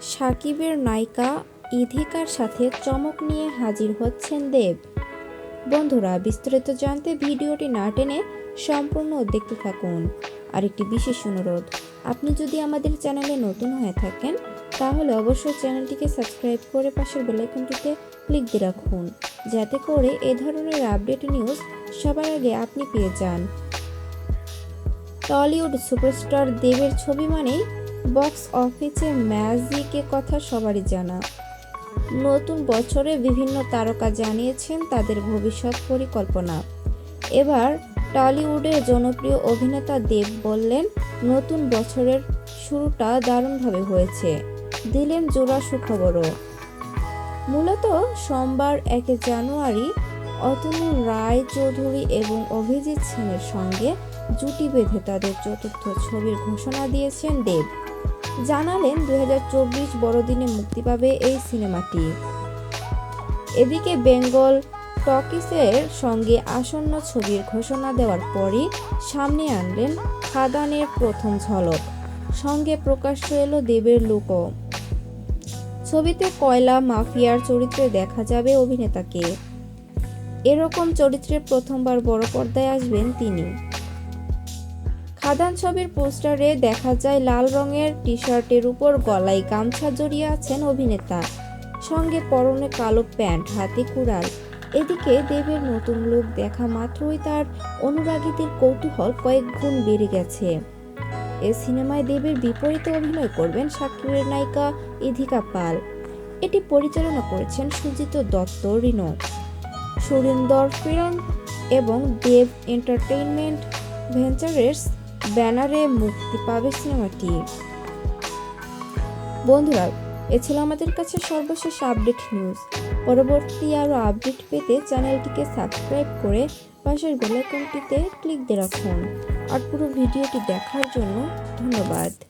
সাকিবের নায়িকা ইধিকার সাথে চমক নিয়ে হাজির হচ্ছেন দেব। বন্ধুরা, বিস্তারিত জানতে ভিডিওটি না টেনে সম্পূর্ণ দেখতে থাকুন। আর একটি বিশেষ অনুরোধ, আপনি যদি আমাদের চ্যানেলে নতুন হয়ে থাকেন, তাহলে অবশ্যই চ্যানেলটিকে সাবস্ক্রাইব করে পাশের বেলাইকনটিতে ক্লিক দিয়ে রাখুন, যাতে করে এ ধরনের আপডেট নিউজ সবার আগে আপনি পেয়ে যান। টলিউড সুপারস্টার দেবের ছবি মানেই বক্স অফিসে ম্যাজিকের কথা সবারই জানা। নতুন বছরে বিভিন্ন তারকা জানিয়েছেন তাদের ভবিষ্যৎ পরিকল্পনা। এবার টলিউডের জনপ্রিয় অভিনেতা দেব বললেন, নতুন বছরের শুরুটা দারুণভাবে হয়েছে। দিলেন জোড়া সুখবরও। মূলত সোমবার একে জানুয়ারি অতনু রায় চৌধুরী এবং অভিজিৎ সেনের সঙ্গে জুটি বেঁধে তাদের চতুর্থ ছবির ঘোষণা দিয়েছেন দেব। জানালেন দু হাজার চব্বিশ বড়দিনে মুক্তি পাবে এই সিনেমাটি। এদিকে বেঙ্গল টকিসের সঙ্গে আসন্ন ছবির ঘোষণা দেওয়ার পরই সামনে আনলেন খাদানের প্রথম ঝলক। সঙ্গে প্রকাশ্য এলো দেবের লুকও। ছবিতে কয়লা মাফিয়ার চরিত্রে দেখা যাবে অভিনেতাকে। এরকম চরিত্রে প্রথমবার বড় পর্দায় আসবেন তিনি। খাদান ছবির পোস্টারে দেখা যায় লাল রঙের টি শার্টের উপর গলায় গামছা জড়িয়ে আছেন অভিনেতা। সঙ্গে পরনে কালো প্যান্ট, হাতে কুড়াল। এদিকে দেবের নতুন লোক দেখা মাত্রই তার অনুরাগীদের কৌতূহল কয়েক গুণ বেড়ে গেছে। এ সিনেমায় দেবের বিপরীতে অভিনয় করবেন সাকিবের নায়িকা ইধিকা পাল। এটি পরিচালনা করেছেন সুজিত দত্ত, রিনো। সুরিন্দর ফিল্ম এবং দেব এন্টারটেইনমেন্ট ভেঞ্চারের ব্যানারে মুক্তি পাবে সিনেমাটি। বন্ধুরা, এ ছিল আমাদের কাছে সর্বশেষ আপডেট নিউজ। পরবর্তী আরও আপডেট পেতে চ্যানেলটিকে সাবস্ক্রাইব করে পাশের বেলাইকনটিতে ক্লিক দিয়ে রাখুন। আর পুরো ভিডিওটি দেখার জন্য ধন্যবাদ।